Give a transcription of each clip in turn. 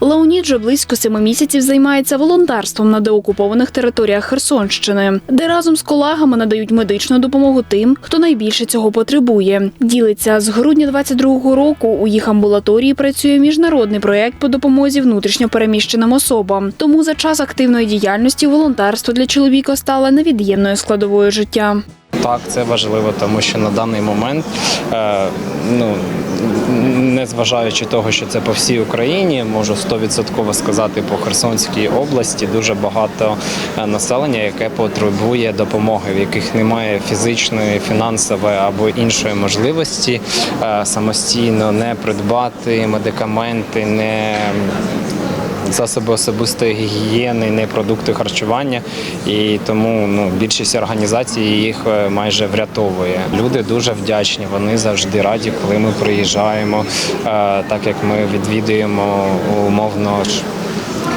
Леонід вже близько семи місяців займається волонтерством на деокупованих територіях Херсонщини, де разом з колегами надають медичну допомогу тим, хто найбільше цього потребує. Ділиться з грудня 22-го року. У їх амбулаторії працює міжнародний проєкт по допомозі внутрішньо переміщеним особам. Тому за час активної діяльності волонтерство для чоловіка стало невід'ємною складовою життя. Так, це важливо, тому що на даний момент, е, ну незважаючи того, що це по всій Україні, можу 100% сказати по Херсонській області дуже багато е, населення, яке потребує допомоги, в яких немає фізичної, фінансової або іншої можливості е, самостійно не придбати медикаменти, не засоби особистої гігієни, не продукти харчування, і тому ну більшість організацій їх е, майже врятовує. Люди дуже вдячні. Вони завжди раді, коли ми приїжджаємо, е, так як ми відвідуємо умовно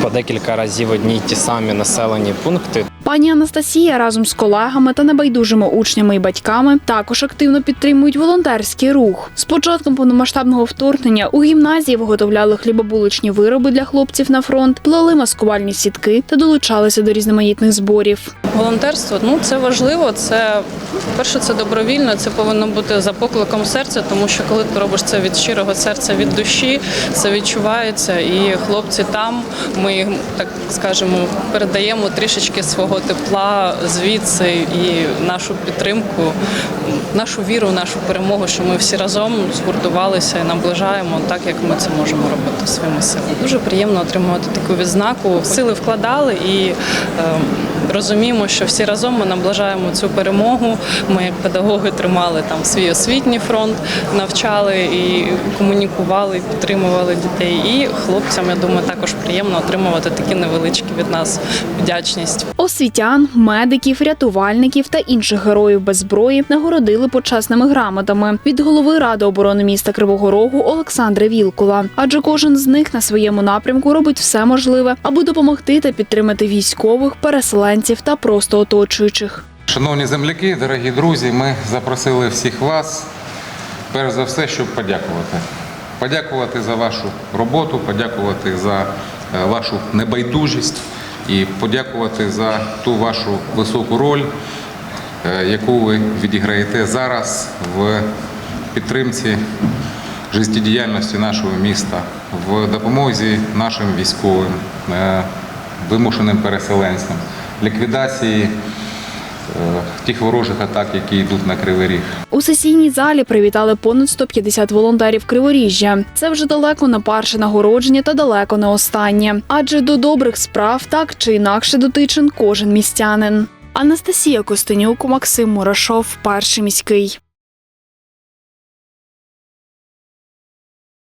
по декілька разів одні й ті самі населені пункти. Пані Анастасія разом з колегами та небайдужими учнями і батьками також активно підтримують волонтерський рух. З початком повномасштабного вторгнення у гімназії виготовляли хлібобуличні вироби для хлопців на фронт, плели маскувальні сітки та долучалися до різноманітних зборів. Волонтерство ну це важливо. Це перше, це добровільно. Це повинно бути за покликом серця, тому що коли ти робиш це від щирого серця, від душі, це відчувається. І хлопці там ми так скажемо передаємо трішечки свого тепла звідси і нашу підтримку, нашу віру, нашу перемогу, що ми всі разом згуртувалися і наближаємо так, як ми це можемо робити своїми силами. Дуже приємно отримувати таку відзнаку. Сили вкладали і. Розуміємо, що всі разом ми наближаємо цю перемогу. Ми, як педагоги, тримали там свій освітній фронт, навчали і комунікували, підтримували дітей. І хлопцям, я думаю, також приємно отримувати такі невеличкі від нас вдячність. Освітян, медиків, рятувальників та інших героїв без зброї нагородили почесними грамотами від голови ради оборони міста Кривого Рогу Олександра Вілкула. Адже кожен з них на своєму напрямку робить все можливе, аби допомогти та підтримати військових, переселенців та просто оточуючих. Шановні земляки, дорогі друзі, ми запросили всіх вас, перш за все, щоб подякувати. Подякувати за вашу роботу, подякувати за е, вашу небайдужість і подякувати за ту вашу високу роль, е, яку ви відіграєте зараз в підтримці життєдіяльності нашого міста, в допомозі нашим військовим, е, вимушеним переселенцям, ліквідації е, тих ворожих атак, які йдуть на Кривий Ріг. У сесійній залі привітали понад 150 волонтерів Криворіжжя. Це вже далеко не перше нагородження та далеко не останнє. Адже до добрих справ так чи інакше дотичен кожен містянин. Анастасія Костенюк, Максим Мурашов, перший міський.